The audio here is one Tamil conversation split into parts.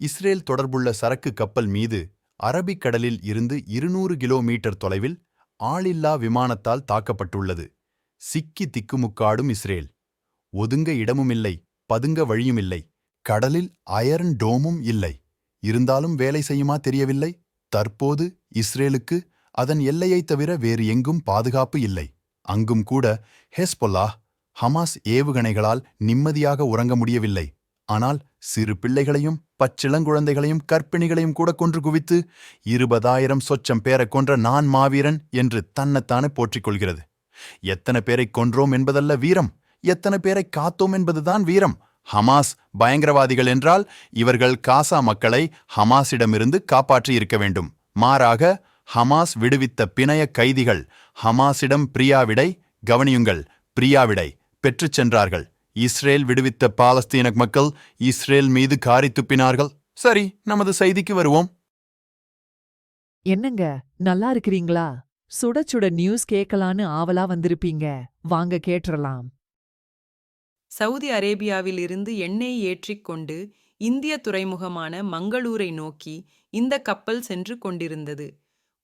இஸ்ரேல் தொடர்புள்ள சரக்கு கப்பல் மீது அரபிக்கடலில் இருந்து இருநூறு கிலோமீட்டர் தொலைவில் ஆளில்லா விமானத்தால் தாக்கப்பட்டுள்ளது. சிக்கி திக்குமுக்காடும் இஸ்ரேல். ஒதுங்க இடமுமில்லை பதுங்க வழியுமில்லை கடலில் அயர்ன் டோமும் இல்லை. இருந்தாலும் வேலை செய்யுமா தெரியவில்லை? தற்போது இஸ்ரேலுக்கு அதன் எல்லையைத் தவிர வேறு எங்கும் பாதுகாப்பு இல்லை. அங்கும் கூட ஹெஸ்பொல்லா ஹமாஸ் ஏவுகணைகளால் நிம்மதியாக உறங்க முடியவில்லை. ஆனால் சிறு பிள்ளைகளையும் பச்சிளங்குழந்தைகளையும் கர்ப்பிணிகளையும் கூட கொன்று குவித்து இருபதாயிரம் சொச்சம் பேரை கொன்ற நான் மாவீரன் என்று தன்னைத்தானே போற்றிக் கொள்கிறது. எத்தனை பேரைக் கொன்றோம் என்பதல்ல வீரம். எத்தனை பேரைக் காத்தோம் என்பதுதான் வீரம். ஹமாஸ் பயங்கரவாதிகள் என்றால் இவர்கள் காசா மக்களை ஹமாஸிடமிருந்து காப்பாற்றி இருக்க வேண்டும். மாறாக ஹமாஸ் விடுவித்த பிணைய கைதிகள் ஹமாஸிடம் பிரியாவிடை கவனியுங்கள். பிரியாவிடை பெற்றுச் சென்றார்கள். இஸ்ரேல் விடுவித்த பாலஸ்தீன மக்கள் இஸ்ரேல் மீது காரி துப்பினார்கள். சரி நமது செய்திக்கு வருவோம். என்னங்க நல்லா இருக்கிறீங்களா? சுட சுட நியூஸ் கேட்கலான்னு ஆவலா வந்திருப்பீங்க. வாங்க கேட்டுறலாம். சவுதி அரேபியாவில் இருந்து எண்ணெய் ஏற்றிக்கொண்டு இந்திய துறைமுகமான மங்களூரை நோக்கி இந்த கப்பல் சென்று கொண்டிருந்தது.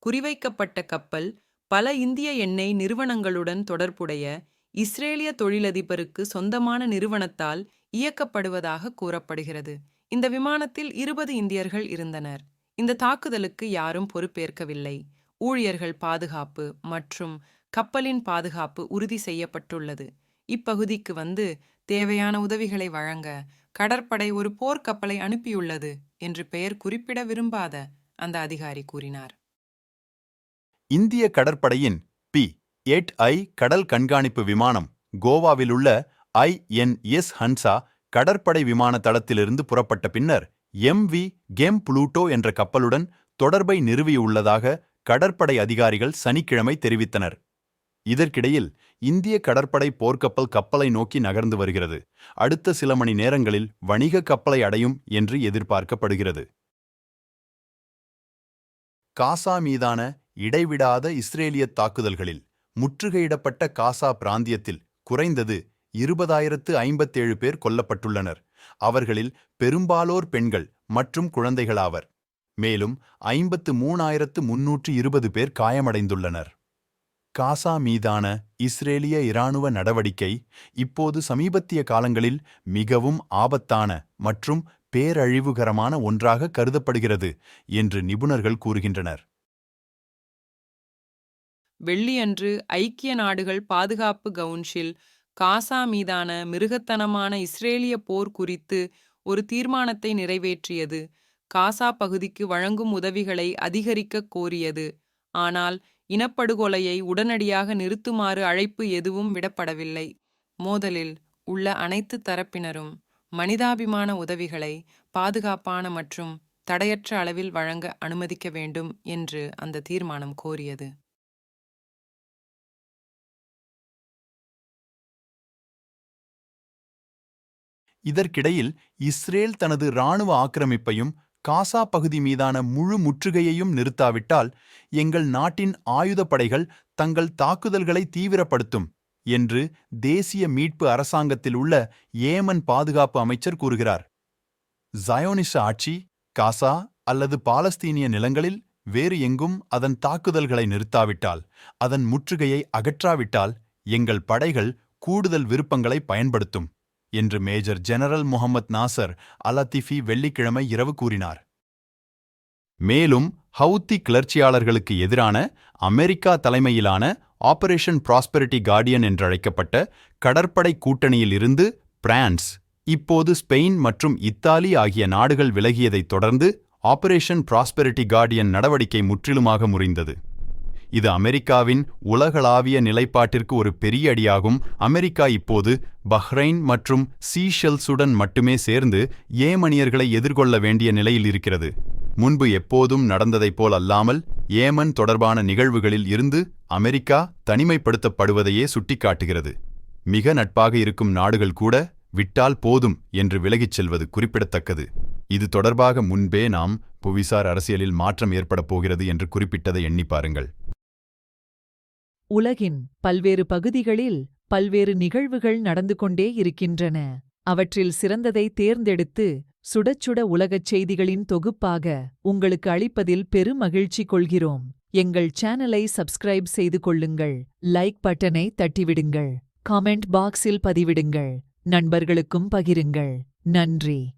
குறிவைக்கப்பட்ட கப்பல் பல இந்திய எண்ணெய் நிறுவனங்களுடன் தொடர்புடைய இஸ்ரேலிய தொழிலதிபருக்கு சொந்தமான நிறுவனத்தால் இயக்கப்படுவதாக கூறப்படுகிறது. இந்த விமானத்தில் இருபது இந்தியர்கள் இருந்தனர். இந்த தாக்குதலுக்கு யாரும் பொறுப்பேற்கவில்லை. ஊழியர்கள் பாதுகாப்பு மற்றும் கப்பலின் பாதுகாப்பு உறுதி செய்யப்பட்டுள்ளது. இப்பகுதிக்கு வந்து தேவையான உதவிகளை வழங்க கடற்படை ஒரு போர்க்கப்பலை அனுப்பியுள்ளது என்று பெயர் குறிப்பிட விரும்பாத அந்த அதிகாரி கூறினார். இந்திய கடற்படையின் பி. எட் ஐ கடல் கண்காணிப்பு விமானம் கோவாவிலுள்ள ஐ என் எஸ் ஹன்சா கடற்படை விமான தளத்திலிருந்து புறப்பட்ட பின்னர் எம் வி கெம் புளூட்டோ என்ற கப்பலுடன் தொடர்பை நிறுவியுள்ளதாக கடற்படை அதிகாரிகள் சனிக்கிழமை தெரிவித்தனர். இதற்கிடையில் இந்திய கடற்படை போர்க்கப்பல் கப்பலை நோக்கி நகர்ந்து வருகிறது. அடுத்த சில மணி நேரங்களில் வணிக கப்பலை அடையும் என்று எதிர்பார்க்கப்படுகிறது. காசா மீதான இடைவிடாத இஸ்ரேலிய தாக்குதல்களில் முற்றுகையிடப்பட்ட காசா பிராந்தியத்தில் குறைந்தது இருபதாயிரத்து ஐம்பத்தேழு பேர் கொல்லப்பட்டுள்ளனர். அவர்களில் பெரும்பாலோர் பெண்கள் மற்றும் குழந்தைகளாவர். மேலும் ஐம்பத்து மூணாயிரத்து முன்னூற்று இருபது பேர் காயமடைந்துள்ளனர். காசா மீதான இஸ்ரேலிய இராணுவ நடவடிக்கை இப்போது சமீபத்திய காலங்களில் மிகவும் ஆபத்தான மற்றும் பேரழிவுகரமான ஒன்றாக கருதப்படுகிறது என்று நிபுணர்கள் கூறுகின்றனர். வெள்ளியன்று ஐக்கிய நாடுகள் பாதுகாப்பு கவுன்சில் காசா மீதான மிருகத்தனமான இஸ்ரேலிய போர் குறித்து ஒரு தீர்மானத்தை நிறைவேற்றியது. காசா பகுதிக்கு வழங்கும் உதவிகளை அதிகரிக்கக் கோரியது. ஆனால் இனப்படுகொலையை உடனடியாக நிறுத்துமாறு அழைப்பு எதுவும் விடப்படவில்லை. மோதலில் உள்ள அனைத்து தரப்பினரும் மனிதாபிமான உதவிகளை பாதுகாப்பான மற்றும் தடையற்ற அளவில் வழங்க அனுமதிக்க வேண்டும் என்று அந்த தீர்மானம் கோரியது. இதற்கிடையில் இஸ்ரேல் தனது இராணுவ ஆக்கிரமிப்பையும் காசா பகுதி மீதான முழு முற்றுகையையும் நிறுத்தாவிட்டால் எங்கள் நாட்டின் ஆயுதப்படைகள் தங்கள் தாக்குதல்களை தீவிரப்படுத்தும் என்று தேசிய மீட்பு அரசாங்கத்தில் உள்ள ஏமன் பாதுகாப்பு அமைச்சர் கூறுகிறார். ஜயோனிஷ ஆட்சி காசா அல்லது பாலஸ்தீனிய நிலங்களில் வேறு எங்கும் அதன் தாக்குதல்களை நிறுத்தாவிட்டால் அதன் முற்றுகையை அகற்றாவிட்டால் எங்கள் படைகள் கூடுதல் விருப்பங்களை பயன்படுத்தும். என்று major general Muhammad Nasser Al Latifi வெள்ளிக்கிழமை இரவு கூறினார். மேலும் ஹவுத்தி கிளர்ச்சியாளர்களுக்கு எதிரான அமெரிக்கா தலைமையிலான ஆபரேஷன் ப்ராஸ்பெரிட்டி கார்டியன் என்றழைக்கப்பட்ட கடற்படை கூட்டணியில் இருந்து பிரான்ஸ் இப்போது ஸ்பெயின் மற்றும் இத்தாலி ஆகிய நாடுகள் விலகியதைத் தொடர்ந்து ஆபரேஷன் ப்ராஸ்பெரிட்டி கார்டியன் நடவடிக்கை முற்றிலுமாக முறிந்தது. இது அமெரிக்காவின் உலகளாவிய நிலைப்பாட்டிற்கு ஒரு பெரிய அடியாகும். அமெரிக்கா இப்போது பஹ்ரைன் மற்றும் சீஷெல்ஸுடன் மட்டுமே சேர்ந்து ஏமனியர்களை எதிர்கொள்ள வேண்டிய நிலையில் இருக்கிறது. முன்பு எப்போதும் நடந்ததைப் போல் அல்லாமல் ஏமன் தொடர்பான நிகழ்வுகளில் இருந்து அமெரிக்கா தனிமைப்படுத்தப்படுவதையே சுட்டிக்காட்டுகிறது. மிக நட்பாக இருக்கும் நாடுகள் கூட விட்டால் போதும் என்று விலகிச் செல்வது குறிப்பிடத்தக்கது. இது தொடர்பாக முன்பே நாம் புவிசார் அரசியலில் மாற்றம் ஏற்படப் போகிறது என்று குறிப்பிட்டதை எண்ணி பாருங்கள். உலகின் பல்வேறு பகுதிகளில் பல்வேறு நிகழ்வுகள் நடந்து கொண்டே இருக்கின்றன. அவற்றில் சிறந்ததை தேர்ந்தெடுத்து சுடச்சுட உலகச் செய்திகளின் தொகுப்பாக உங்களுக்கு அளிப்பதில் பெருமகிழ்ச்சி கொள்கிறோம். எங்கள் சேனலை சப்ஸ்கிரைப் செய்து கொள்ளுங்கள். லைக் பட்டனை தட்டிவிடுங்கள். காமெண்ட் பாக்ஸில் பதிவிடுங்கள். நண்பர்களுக்கும் பகிருங்கள். நன்றி.